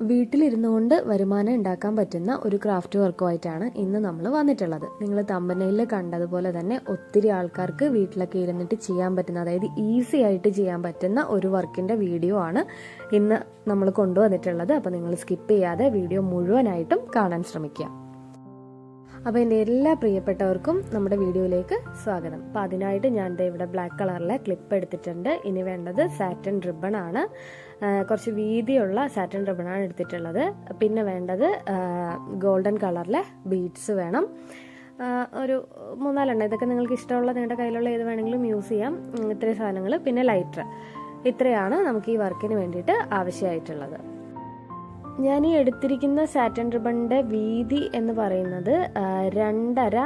വീട്ടിലിരുന്നു കൊണ്ട് വരുമാനം ഉണ്ടാക്കാൻ പറ്റുന്ന ഒരു ക്രാഫ്റ്റ് വർക്കുമായിട്ടാണ് ഇന്ന് നമ്മൾ വന്നിട്ടുള്ളത്. നിങ്ങൾ തമ്പനയിൽ കണ്ടതുപോലെ തന്നെ ഒത്തിരി ആൾക്കാർക്ക് വീട്ടിലൊക്കെ ഇരുന്നിട്ട് ചെയ്യാൻ പറ്റുന്ന അതായത് ഈസി ആയിട്ട് ചെയ്യാൻ പറ്റുന്ന ഒരു വർക്കിന്റെ വീഡിയോ ആണ് ഇന്ന് നമ്മൾ കൊണ്ടുവന്നിട്ടുള്ളത്. അപ്പോൾ നിങ്ങൾ സ്കിപ്പ് ചെയ്യാതെ വീഡിയോ മുഴുവനായിട്ടും കാണാൻ ശ്രമിക്കുക. അപ്പോൾ എന്റെ എല്ലാ പ്രിയപ്പെട്ടവർക്കും നമ്മുടെ വീഡിയോയിലേക്ക് സ്വാഗതം. അപ്പോൾ അതിനായിട്ട് ഞാൻ ഇവിടെ ബ്ലാക്ക് കളറിലെ ക്ലിപ്പ് എടുത്തിട്ടുണ്ട്. ഇനി വേണ്ടത് സാറ്റൻ റിബൺ ആണ്. കുറച്ച് വീതിയുള്ള സാറ്റൻ റിബൺ ആണ് എടുത്തിട്ടുള്ളത്. പിന്നെ വേണ്ടത് ഗോൾഡൻ കളറിലെ ബീഡ്സ് വേണം. ഒരു മൂന്നാലെണ്ണം. ഇതൊക്കെ നിങ്ങൾക്ക് ഇഷ്ടമുള്ള നിങ്ങളുടെ കയ്യിലുള്ള ഏത് വേണമെങ്കിലും യൂസ് ചെയ്യാം. ഇത്രയും സാധനങ്ങൾ പിന്നെ ലൈറ്റർ ഇത്രയാണ് നമുക്ക് ഈ വർക്കിന് വേണ്ടിയിട്ട് ആവശ്യമായിട്ടുള്ളത്. ഞാൻ ഈ എടുത്തിരിക്കുന്ന സാറ്റൻ റിബണിന്റെ വീതി എന്ന് പറയുന്നത് രണ്ടര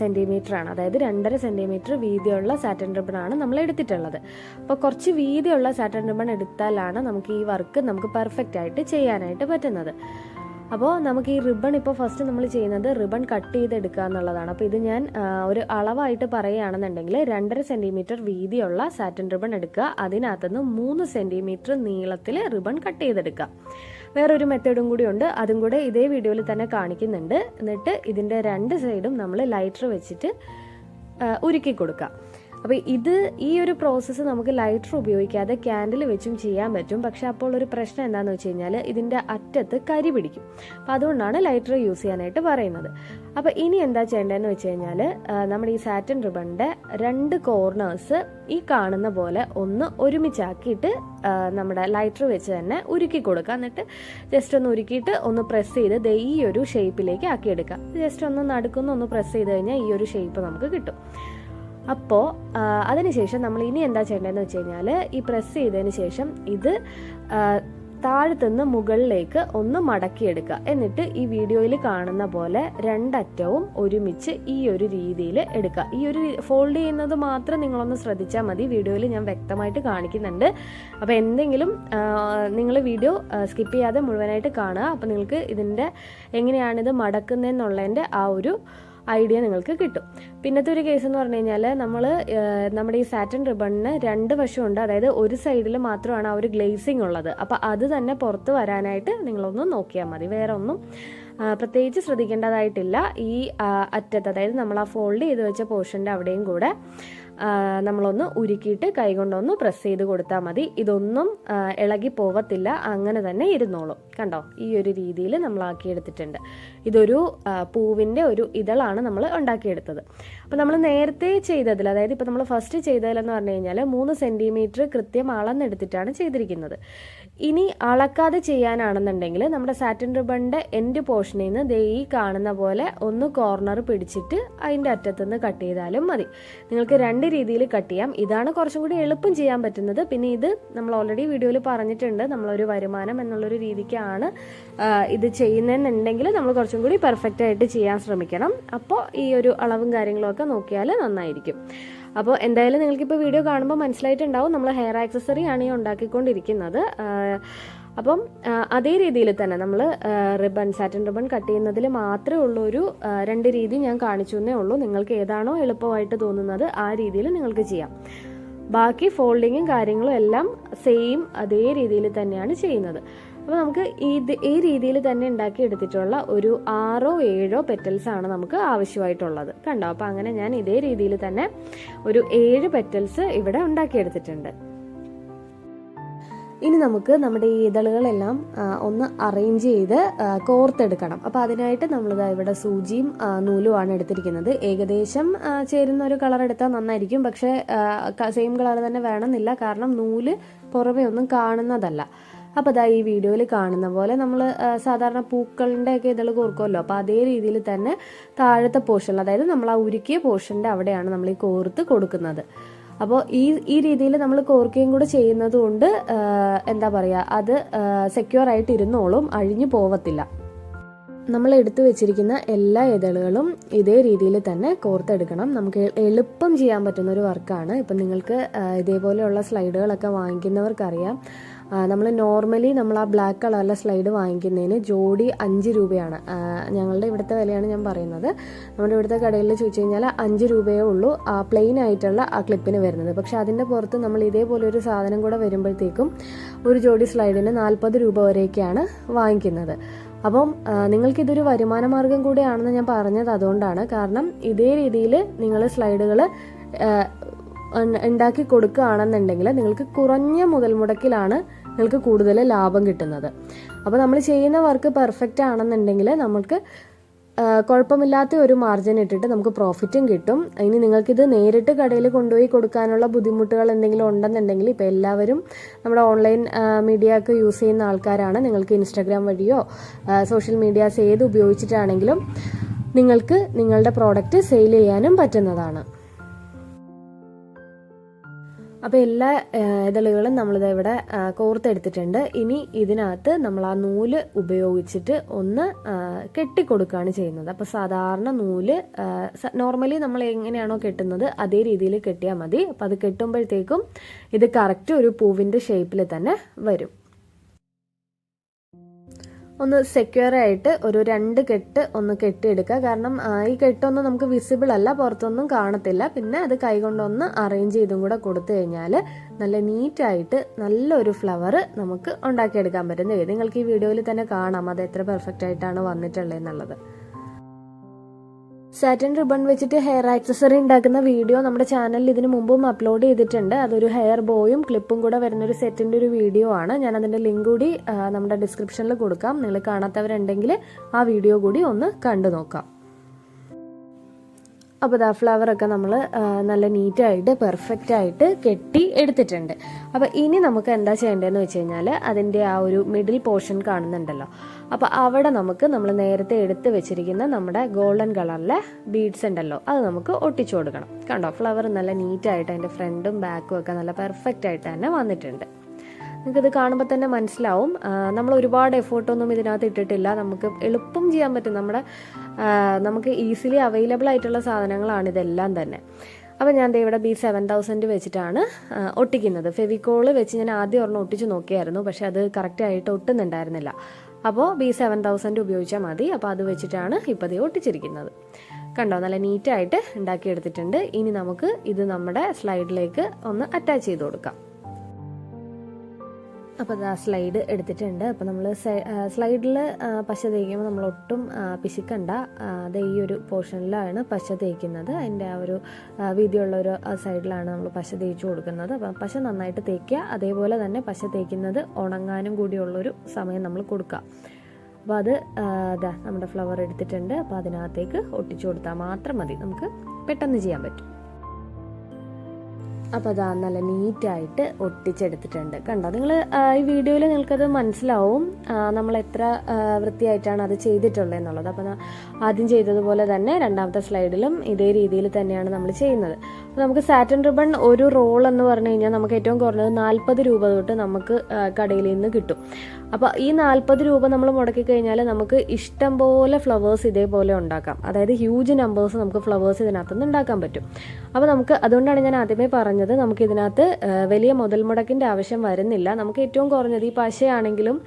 സെന്റിമീറ്റർ ആണ്. അതായത് രണ്ടര സെന്റിമീറ്റർ വീതിയുള്ള സാറ്റൻ റിബൺ ആണ് നമ്മൾ എടുത്തിട്ടുള്ളത്. അപ്പോൾ കുറച്ച് വീതിയുള്ള സാറ്റൻ റിബൺ എടുത്താലാണ് നമുക്ക് ഈ വർക്ക് നമുക്ക് പെർഫെക്റ്റ് ആയിട്ട് ചെയ്യാനായിട്ട് പറ്റുന്നത്. അപ്പോൾ നമുക്ക് ഈ റിബൺ ഇപ്പോൾ ഫസ്റ്റ് നമ്മൾ ചെയ്യുന്നത് റിബൺ കട്ട് ചെയ്തെടുക്കുക എന്നുള്ളതാണ്. അപ്പോൾ ഇത് ഞാൻ ഒരു അളവായിട്ട് പറയുകയാണെന്നുണ്ടെങ്കിൽ രണ്ടര സെന്റിമീറ്റർ വീതിയുള്ള സാറ്റൻ റിബൺ എടുക്കുക. അതിനകത്തുനിന്ന് മൂന്ന് സെന്റിമീറ്റർ നീളത്തിൽ റിബൺ കട്ട് ചെയ്തെടുക്കുക. വേറൊരു മെത്തേഡും കൂടി ഉണ്ട് അതും കൂടെ ഇതേ വീഡിയോയിൽ തന്നെ കാണിക്കുന്നുണ്ട്. എന്നിട്ട് ഇതിന്റെ രണ്ട് സൈഡും നമ്മൾ ലൈറ്റർ വെച്ചിട്ട് ഉരുക്കി കൊടുക്കുക അപ്പോൾ ഇത് ഈ ഒരു പ്രോസസ്സ് നമുക്ക് ലൈറ്റർ ഉപയോഗിക്കാതെ ക്യാൻഡിൽ വെച്ചും ചെയ്യാൻ പറ്റും. പക്ഷെ അപ്പോൾ ഒരു പ്രശ്നം എന്താണെന്ന് വെച്ച് കഴിഞ്ഞാൽ ഇതിന്റെ അറ്റത്ത് കരി പിടിക്കും. അപ്പോൾ അതുകൊണ്ടാണ് ലൈറ്റർ യൂസ് ചെയ്യാനായിട്ട് പറയുന്നത്. അപ്പോൾ ഇനി എന്താ ചെയ്യേണ്ടതെന്ന് വെച്ച് കഴിഞ്ഞാൽ നമ്മുടെ ഈ സാറ്റൻ റിബണിന്റെ രണ്ട് കോർണേഴ്സ് ഈ കാണുന്ന പോലെ ഒന്ന് ഒരുമിച്ചാക്കിയിട്ട് നമ്മുടെ ലൈറ്റർ വെച്ച് തന്നെ ഉരുക്കി കൊടുക്കുക. എന്നിട്ട് ജസ്റ്റ് ഒന്ന് ഉരുക്കിയിട്ട് ഒന്ന് പ്രസ് ചെയ്ത് ദേ ഈ ഒരു ഷേപ്പിലേക്ക് ആക്കിയെടുക്കുക. ജസ്റ്റ് ഒന്ന് നടുക്കുന്ന ഒന്ന് പ്രസ് ചെയ്ത് കഴിഞ്ഞാൽ ഈ ഒരു ഷേപ്പ് നമുക്ക് കിട്ടും. അപ്പോൾ അതിനുശേഷം നമ്മൾ ഇനി എന്താ ചെയ്യേണ്ടതെന്ന് വെച്ച് കഴിഞ്ഞാൽ ഈ പ്രസ് ചെയ്തതിന് ശേഷം ഇത് താഴത്തുനിന്ന് മുകളിലേക്ക് ഒന്ന് മടക്കിയെടുക്കുക. എന്നിട്ട് ഈ വീഡിയോയിൽ കാണുന്ന പോലെ രണ്ടറ്റവും ഒരുമിച്ച് ഈ ഒരു രീതിയിൽ എടുക്കുക. ഈ ഒരു ഫോൾഡ് ചെയ്യുന്നത് മാത്രം നിങ്ങളൊന്ന് ശ്രദ്ധിച്ചാൽ മതി. വീഡിയോയിൽ ഞാൻ വ്യക്തമായിട്ട് കാണിക്കുന്നുണ്ട്. അപ്പോൾ എന്തെങ്കിലും നിങ്ങൾ വീഡിയോ സ്കിപ്പ് ചെയ്യാതെ മുഴുവനായിട്ട് കാണുക. അപ്പോൾ നിങ്ങൾക്ക് ഇതിന്റെ എങ്ങനെയാണിത് മടക്കുന്നതെന്നുള്ളതിന്റെ ആ ഒരു ഐഡിയ നിങ്ങൾക്ക് കിട്ടും. പിന്നത്തെ ഒരു കേസ് എന്ന് പറഞ്ഞു കഴിഞ്ഞാൽ നമ്മൾ നമ്മുടെ ഈ സാറ്റൻ റിബണിന് രണ്ട് വശമുണ്ട്. അതായത് ഒരു സൈഡിൽ മാത്രമാണ് ആ ഒരു ഗ്ലേസിങ് ഉള്ളത്. അപ്പോൾ അത് തന്നെ പുറത്ത് വരാനായിട്ട് നിങ്ങളൊന്ന് നോക്കിയാൽ മതി. വേറെ ഒന്നും പ്രത്യേകിച്ച് ശ്രദ്ധിക്കേണ്ടതായിട്ടില്ല. ഈ അറ്റത്ത് അതായത് നമ്മൾ ആ ഫോൾഡ് ചെയ്ത് വെച്ച പോർഷന്റെ അവിടെയും കൂടെ. നമ്മളൊന്ന് ഉരുക്കിയിട്ട് കൈകൊണ്ടൊന്ന് പ്രസ് ചെയ്ത് കൊടുത്താൽ മതി. ഇതൊന്നും ഇളകി പോവത്തില്ല. അങ്ങനെ തന്നെ ഇരുന്നോളും. കണ്ടോ? ഈ ഒരു രീതിയിൽ നമ്മൾ ആക്കിയെടുത്തിട്ടുണ്ട്. ഇതൊരു പൂവിന്റെ ഒരു ഇതളാണ് നമ്മൾ ഉണ്ടാക്കിയെടുത്തത്. അപ്പോൾ നമ്മൾ നേരത്തെ ചെയ്തതിൽ അതായത് ഇപ്പോൾ നമ്മൾ ഫസ്റ്റ് ചെയ്തതിലെന്ന് പറഞ്ഞു കഴിഞ്ഞാൽ മൂന്ന് സെന്റിമീറ്റർ കൃത്യം അളന്നെടുത്തിട്ടാണ് ചെയ്തിരിക്കുന്നത്. ഇനി അളക്കാതെ ചെയ്യാനാണെന്നുണ്ടെങ്കിൽ നമ്മുടെ സാറ്റിൻ റിബണിന്റെ എൻഡ് പോർഷനിൽ നിന്ന് ദേ ഈ കാണുന്ന പോലെ ഒന്ന് കോർണർ പിടിച്ചിട്ട് അതിന്റെ അറ്റത്തുനിന്ന് കട്ട് ചെയ്താലും മതി. നിങ്ങൾക്ക് രണ്ട് രീതിയിൽ കട്ട് ചെയ്യാം. ഇതാണ് കുറച്ചും കൂടി എളുപ്പം ചെയ്യാൻ പറ്റുന്നത്. പിന്നെ ഇത് നമ്മൾ ഓൾറെഡി വീഡിയോയിൽ പറഞ്ഞിട്ടുണ്ട്. നമ്മളൊരു വരുമാനം എന്നുള്ളൊരു രീതിക്കാണ് ഇത് ചെയ്യുന്നതെന്നുണ്ടെങ്കിൽ നമ്മൾ കുറച്ചും കൂടി പെർഫെക്റ്റ് ആയിട്ട് ചെയ്യാൻ ശ്രമിക്കണം. അപ്പോൾ ഈ ഒരു അളവും കാര്യങ്ങളൊക്കെ നോക്കിയാൽ നന്നായിരിക്കും. അപ്പോൾ എന്തായാലും നിങ്ങൾക്കിപ്പോൾ വീഡിയോ കാണുമ്പോൾ മനസ്സിലായിട്ടുണ്ടാവും. നമ്മൾ ഹെയർ ആക്സസറി ആണ് ഈ ഉണ്ടാക്കിക്കൊണ്ടിരിക്കുന്നത്. അപ്പം അതേ രീതിയിൽ തന്നെ നമ്മൾ റിബൺ സാറ്റൻ റിബൺ കട്ട് ചെയ്യുന്നതിൽ മാത്രമേ ഉള്ളൂ ഒരു രണ്ട് രീതി ഞാൻ കാണിച്ചു എന്നേ ഉള്ളൂ. നിങ്ങൾക്ക് ഏതാണോ എളുപ്പമായിട്ട് തോന്നുന്നത് ആ രീതിയിൽ നിങ്ങൾക്ക് ചെയ്യാം. ബാക്കി ഫോൾഡിങ്ങും കാര്യങ്ങളും എല്ലാം സെയിം അതേ രീതിയിൽ തന്നെയാണ് ചെയ്യുന്നത്. അപ്പോൾ നമുക്ക് ഇത് ഈ രീതിയിൽ തന്നെ ഉണ്ടാക്കി എടുത്തിട്ടുള്ള ഒരു ആറോ ഏഴോ പെറ്റൽസ് ആണ് നമുക്ക് ആവശ്യമായിട്ടുള്ളത്. കണ്ടോ? അപ്പോൾ അങ്ങനെ ഞാൻ ഇതേ രീതിയിൽ തന്നെ ഒരു ഏഴ് പെറ്റൽസ് ഇവിടെ ഉണ്ടാക്കിയെടുത്തിട്ടുണ്ട്. ഇനി നമുക്ക് നമ്മുടെ ഈ ഇതളുകളെല്ലാം ഒന്ന് അറേഞ്ച് ചെയ്ത് കോർത്തെടുക്കണം. അപ്പോൾ അതിനായിട്ട് നമ്മളിതാ ഇവിടെ സൂചിയും നൂലുമാണ് എടുത്തിരിക്കുന്നത്. ഏകദേശം ചേരുന്ന ഒരു കളർ എടുത്താൽ നന്നായിരിക്കും. പക്ഷേ സെയിം കളർ തന്നെ വേണമെന്നില്ല. കാരണം നൂൽ പുറമെ ഒന്നും കാണുന്നതല്ല. അപ്പോൾ അതാ ഈ വീഡിയോയിൽ കാണുന്ന പോലെ നമ്മൾ സാധാരണ പൂക്കളുടെയൊക്കെ ഇതൾ കോർക്കുമല്ലോ അപ്പോൾ അതേ രീതിയിൽ തന്നെ താഴത്തെ പോർഷൻ അതായത് നമ്മൾ ആ ഉരുക്കിയ പോർഷന്റെ അവിടെയാണ് നമ്മൾ ഈ കോർത്ത് കൊടുക്കുന്നത്. അപ്പോൾ ഈ ഈ രീതിയിൽ നമ്മൾ കോർക്കുകയും കൂടെ ചെയ്യുന്നത് കൊണ്ട് എന്താ പറയുക അത് സെക്യൂർ ആയിട്ട് ഇരുന്നോളും അഴിഞ്ഞു പോവത്തില്ല. നമ്മൾ എടുത്തു വെച്ചിരിക്കുന്ന എല്ലാ ഇതളുകളും ഇതേ രീതിയിൽ തന്നെ കോർത്തെടുക്കണം. നമുക്ക് എളുപ്പം ചെയ്യാൻ പറ്റുന്ന ഒരു വർക്കാണ് ഇപ്പം നിങ്ങൾക്ക് ഇതേപോലെയുള്ള സ്ലൈഡുകളൊക്കെ വാങ്ങിക്കുന്നവർക്കറിയാം. നമ്മൾ നോർമലി നമ്മൾ ആ ബ്ലാക്ക് കളറിലെ സ്ലൈഡ് വാങ്ങിക്കുന്നതിന് ജോഡി അഞ്ച് രൂപയാണ്. ഞങ്ങളുടെ ഇവിടുത്തെ വിലയാണ് ഞാൻ പറയുന്നത്. നമ്മുടെ ഇവിടുത്തെ കടയിൽ ചോദിച്ചു കഴിഞ്ഞാൽ അഞ്ച് രൂപയേ ഉള്ളൂ. ആ പ്ലെയിൻ ആയിട്ടുള്ള ആ ക്ലിപ്പിന് വരുന്നത്. പക്ഷെ അതിന്റെ പുറത്ത് നമ്മൾ ഇതേപോലെ ഒരു സാധനം കൂടെ വരുമ്പോഴത്തേക്കും ഒരു ജോഡി സ്ലൈഡിന് നാൽപ്പത് രൂപ വരെയൊക്കെയാണ് വാങ്ങിക്കുന്നത്. അപ്പം നിങ്ങൾക്കിതൊരു വരുമാന മാർഗം കൂടെയാണെന്ന് ഞാൻ പറഞ്ഞത് അതുകൊണ്ടാണ്. കാരണം ഇതേ രീതിയിൽ നിങ്ങൾ സ്ലൈഡുകൾ ഉണ്ടാക്കി കൊടുക്കുകയാണെന്നുണ്ടെങ്കിൽ നിങ്ങൾക്ക് കുറഞ്ഞ മുതൽ മുടക്കിലാണ് നിങ്ങൾക്ക് കൂടുതൽ ലാഭം കിട്ടുന്നത്. അപ്പോൾ നമ്മൾ ചെയ്യുന്ന വർക്ക് പെർഫെക്റ്റ് ആണെന്നുണ്ടെങ്കിൽ നമുക്ക് കുഴപ്പമില്ലാത്ത ഒരു മാർജിൻ ഇട്ടിട്ട് നമുക്ക് പ്രോഫിറ്റും കിട്ടും. ഇനി നിങ്ങൾക്കിത് നേരിട്ട് കടയിൽ കൊണ്ടുപോയി കൊടുക്കാനുള്ള ബുദ്ധിമുട്ടുകൾ എന്തെങ്കിലും ഉണ്ടെന്നുണ്ടെങ്കിൽ ഇപ്പോൾ എല്ലാവരും നമ്മുടെ ഓൺലൈൻ മീഡിയ ഒക്കെ യൂസ് ചെയ്യുന്ന ആൾക്കാരാണ്. നിങ്ങൾക്ക് ഇൻസ്റ്റാഗ്രാം വഴിയോ സോഷ്യൽ മീഡിയാസ് ഏത് ഉപയോഗിച്ചിട്ടാണെങ്കിലും നിങ്ങൾക്ക് നിങ്ങളുടെ പ്രോഡക്റ്റ് സെയിൽ ചെയ്യാനും പറ്റുന്നതാണ്. അപ്പോൾ എല്ലാ ഇതളുകളും നമ്മളിത് ഇവിടെ കോർത്തെടുത്തിട്ടുണ്ട്. ഇനി ഇതിനകത്ത് നമ്മൾ ആ നൂൽ ഉപയോഗിച്ചിട്ട് ഒന്ന് കെട്ടിക്കൊടുക്കുകയാണ് ചെയ്യുന്നത്. അപ്പോൾ സാധാരണ നൂൽ നോർമലി നമ്മൾ എങ്ങനെയാണോ കെട്ടുന്നത് അതേ രീതിയിൽ കെട്ടിയാൽ മതി. അപ്പോൾ അത് കെട്ടുമ്പോഴത്തേക്കും ഇത് കറക്റ്റ് ഒരു പൂവിന്റെ ഷേപ്പിൽ തന്നെ വരും. ഒന്ന് സെക്യൂർ ആയിട്ട് ഒരു രണ്ട് കെട്ട് ഒന്ന് കെട്ടിയെടുക്കുക. കാരണം ഈ കെട്ടൊന്നും നമുക്ക് വിസിബിൾ അല്ല പുറത്തൊന്നും കാണത്തില്ല. പിന്നെ അത് കൈകൊണ്ടൊന്ന് അറേഞ്ച് ചെയ്തും കൂടെ കൊടുത്തു കഴിഞ്ഞാൽ നല്ല നീറ്റായിട്ട് നല്ലൊരു ഫ്ലവർ നമുക്ക് ഉണ്ടാക്കിയെടുക്കാൻ പറ്റും. നിങ്ങൾക്ക് ഈ വീഡിയോയിൽ തന്നെ കാണാം. അത് എത്ര പെർഫെക്റ്റ് ആയിട്ടാണ് വന്നിട്ടുള്ളത് എന്നുള്ളത് സാറ്റൻ റിബൺ വെച്ചിട്ട് ഹെയർ ആക്സസറി ഉണ്ടാക്കുന്ന വീഡിയോ നമ്മുടെ ചാനലിൽ ഇതിനു മുമ്പും അപ്ലോഡ് ചെയ്തിട്ടുണ്ട്. അതൊരു ഹെയർ ബോയും ക്ലിപ്പും കൂടെ വരുന്നൊരു സെറ്റിന്റെ ഒരു വീഡിയോ ആണ്. ഞാൻ അതിന്റെ ലിങ്ക് കൂടി നമ്മുടെ ഡിസ്ക്രിപ്ഷനിൽ കൊടുക്കാം. നിങ്ങൾ കാണാത്തവരുണ്ടെങ്കിൽ ആ വീഡിയോ കൂടി ഒന്ന് കണ്ടു നോക്കാം. അപ്പോൾ ദാ ഫ്ലവറൊക്കെ നമ്മൾ നല്ല നീറ്റായിട്ട് പെർഫെക്റ്റ് ആയിട്ട് കെട്ടി എടുത്തിട്ടുണ്ട്. അപ്പോൾ ഇനി നമുക്ക് എന്താ ചെയ്യേണ്ടതെന്ന് വെച്ച് കഴിഞ്ഞാൽ അതിന്റെ ആ ഒരു മിഡിൽ പോർഷൻ കാണുന്നുണ്ടല്ലോ. അപ്പോൾ അവിടെ നമുക്ക് നമ്മൾ നേരത്തെ എടുത്ത് വെച്ചിരിക്കുന്ന നമ്മുടെ ഗോൾഡൻ കളറിലെ ബീഡ്സ് ഉണ്ടല്ലോ അത് നമുക്ക് ഒട്ടിച്ചു കൊടുക്കണം. കണ്ടോ? ഫ്ലവർ നല്ല നീറ്റായിട്ട് അതിന്റെ ഫ്രണ്ടും ബാക്കും ഒക്കെ നല്ല പെർഫെക്റ്റ് ആയിട്ട് തന്നെ വന്നിട്ടുണ്ട്. നിങ്ങൾക്കിത് കാണുമ്പോൾ തന്നെ മനസ്സിലാവും. നമ്മൾ ഒരുപാട് എഫേർട്ടൊന്നും ഇതിനകത്ത് ഇട്ടിട്ടില്ല. നമുക്ക് എളുപ്പം ചെയ്യാൻ പറ്റും. നമ്മുടെ നമുക്ക് ഈസിലി അവൈലബിൾ ആയിട്ടുള്ള സാധനങ്ങളാണ് ഇതെല്ലാം തന്നെ. അപ്പോൾ ഞാൻ ഇവിടെ ബി സെവൻ തൗസൻഡ് വെച്ചിട്ടാണ് ഒട്ടിക്കുന്നത്. ഫെവിക്കോൾ വെച്ച് ഞാൻ ആദ്യം ഒരെണ്ണം ഒട്ടിച്ച് നോക്കിയായിരുന്നു പക്ഷേ അത് കറക്റ്റ് ആയിട്ട് ഒട്ടുന്നുണ്ടായിരുന്നില്ല. അപ്പോൾ ബി സെവൻ തൗസൻഡ് ഉപയോഗിച്ചാൽ മതി. അപ്പോൾ അത് വെച്ചിട്ടാണ് ഇപ്പോൾ ഇത് ഒട്ടിച്ചിരിക്കുന്നത്. കണ്ടോ? നല്ല നീറ്റായിട്ട് ഉണ്ടാക്കിയെടുത്തിട്ടുണ്ട്. ഇനി നമുക്ക് ഇത് നമ്മുടെ സ്ലൈഡിലേക്ക് ഒന്ന് അറ്റാച്ച് ചെയ്ത് കൊടുക്കാം. അപ്പോൾ ആ സ്ലൈഡ് എടുത്തിട്ടുണ്ട്. അപ്പോൾ നമ്മൾ സ്ലൈഡിൽ പശ തേക്കുമ്പോൾ നമ്മൾ ഒട്ടും പിശിക്കണ്ട. അത് ഈ ഒരു പോർഷനിലാണ് പശ തേക്കുന്നത്. അതിന്റെ ആ ഒരു വീതിയുള്ള ഒരു സൈഡിലാണ് നമ്മൾ പശ തേച്ച് കൊടുക്കുന്നത്. അപ്പം പശ നന്നായിട്ട് തേക്കുക. അതേപോലെ തന്നെ പശ തേക്കുന്നത് ഉണങ്ങാനും കൂടിയുള്ളൊരു സമയം നമ്മൾ കൊടുക്കുക. അപ്പോൾ അത് നമ്മുടെ ഫ്ലവർ എടുത്തിട്ടുണ്ട്. അപ്പോൾ അതിനകത്തേക്ക് ഒട്ടിച്ചു കൊടുത്താൽ മാത്രം മതി. നമുക്ക് പെട്ടെന്ന് ചെയ്യാൻ പറ്റും. അപ്പോൾ അതാ നല്ല നീറ്റായിട്ട് ഒട്ടിച്ചെടുത്തിട്ടുണ്ട്. കണ്ടോ? നിങ്ങൾ ഈ വീഡിയോയിൽ നിങ്ങൾക്കത് മനസ്സിലാവും. നമ്മൾ എത്ര വൃത്തിയായിട്ടാണ് അത് ചെയ്തിട്ടുള്ളത് എന്നുള്ളത്. അപ്പോൾ ആദ്യം ചെയ്തതുപോലെ തന്നെ രണ്ടാമത്തെ സ്ലൈഡിലും ഇതേ രീതിയിൽ തന്നെയാണ് നമ്മൾ ചെയ്യുന്നത്. നമുക്ക് സാറ്റൻ റിബൺ ഒരു റോൾ എന്ന് പറഞ്ഞു കഴിഞ്ഞാൽ നമുക്ക് ഏറ്റവും കുറഞ്ഞത് നാൽപ്പത് രൂപ തൊട്ട് നമുക്ക് കടയിൽ നിന്ന് കിട്ടും. അപ്പോൾ ഈ നാൽപ്പത് രൂപ നമ്മൾ മുടക്കി കഴിഞ്ഞാൽ നമുക്ക് ഇഷ്ടം പോലെ ഫ്ലവേഴ്സ് ഇതേപോലെ ഉണ്ടാക്കാം. അതായത് ഹ്യൂജ് നമ്പേഴ്സ് നമുക്ക് ഫ്ലവേഴ്സ് ഇതിനകത്ത് നിന്ന് ഉണ്ടാക്കാൻ പറ്റും. അപ്പോൾ നമുക്ക് അതുകൊണ്ടാണ് ഞാൻ ആദ്യമേ പറഞ്ഞത് നമുക്ക് ഇതിനകത്ത് വലിയ മുതൽ മുടക്കിന്റെ ആവശ്യം വരുന്നില്ല. നമുക്ക് ഏറ്റവും കുറഞ്ഞത് ഈ പശയാണെങ്കിലും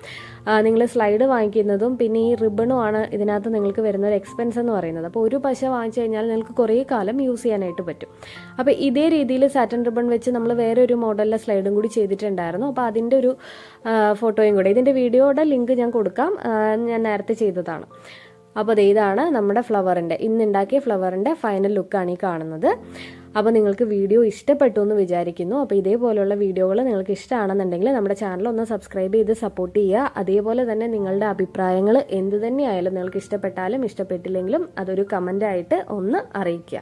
നിങ്ങൾ സ്ലൈഡ് വാങ്ങിക്കുന്നതും പിന്നെ ഈ റിബണും ആണ് ഇതിനകത്ത് നിങ്ങൾക്ക് വരുന്ന ഒരു എക്സ്പെൻസ് എന്ന് പറയുന്നത്. അപ്പോൾ ഒരു പശ വാങ്ങിച്ചു കഴിഞ്ഞാൽ നിങ്ങൾക്ക് കുറേ കാലം യൂസ് ചെയ്യാനായിട്ട് പറ്റും. അപ്പോൾ ഇതേ രീതിയിൽ സാറ്റൻ റിബൺ വെച്ച് നമ്മൾ വേറെ ഒരു മോഡലിലെ സ്ലൈഡും കൂടി ചെയ്തിട്ടുണ്ടായിരുന്നു. അപ്പോൾ അതിന്റെ ഒരു ഫോട്ടോയും കൂടെ. ഇതിന്റെ വീഡിയോയുടെ ലിങ്ക് ഞാൻ കൊടുക്കാം. ഞാൻ നേരത്തെ ചെയ്തതാണ്. അപ്പോൾ അത് ഇതാണ് നമ്മുടെ ഫ്ലവറിന്റെ ഇന്നുണ്ടാക്കിയ ഫ്ലവറിന്റെ ഫൈനൽ ലുക്കാണ് ഈ കാണുന്നത്. അപ്പോൾ നിങ്ങൾക്ക് വീഡിയോ ഇഷ്ടപ്പെട്ടു എന്ന് വിചാരിക്കുന്നു. അപ്പോൾ ഇതേപോലെയുള്ള വീഡിയോകൾ നിങ്ങൾക്ക് ഇഷ്ടമാണെന്നുണ്ടെങ്കിൽ നമ്മുടെ ചാനൽ ഒന്ന് സബ്സ്ക്രൈബ് ചെയ്ത് സപ്പോർട്ട് ചെയ്യുക. അതേപോലെ തന്നെ നിങ്ങളുടെ അഭിപ്രായങ്ങൾ എന്ത് തന്നെയായാലും നിങ്ങൾക്ക് ഇഷ്ടപ്പെട്ടാലും ഇഷ്ടപ്പെട്ടില്ലെങ്കിലും അതൊരു കമന്റായിട്ട് ഒന്ന് അറിയിക്കുക.